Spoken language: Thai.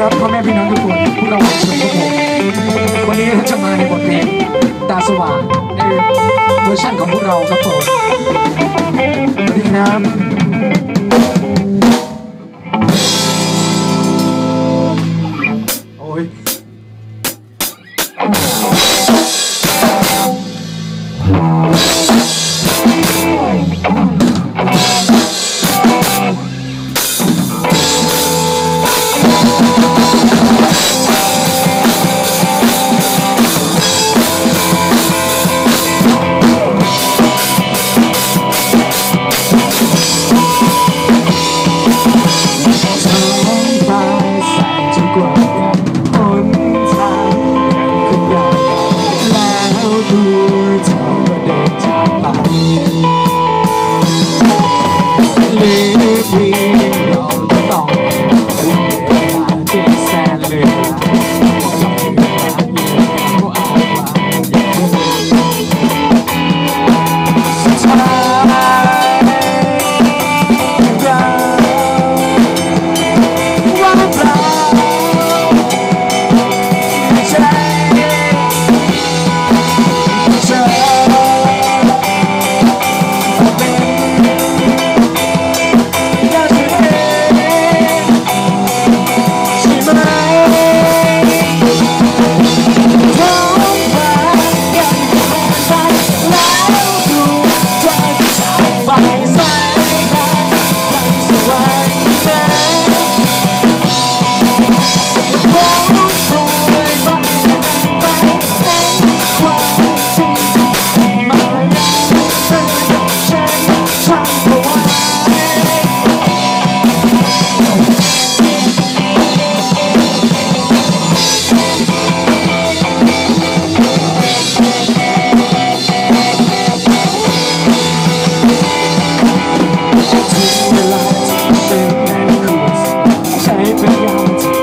ครับพ่อแม่พี่น้องทุกคนพวกเราชมครับผมวันนี้เราจะมาในบทเพลงตาสว่างในเวอร์ชันของพวกเราครับผมสวัสดีครับโอ้ย world.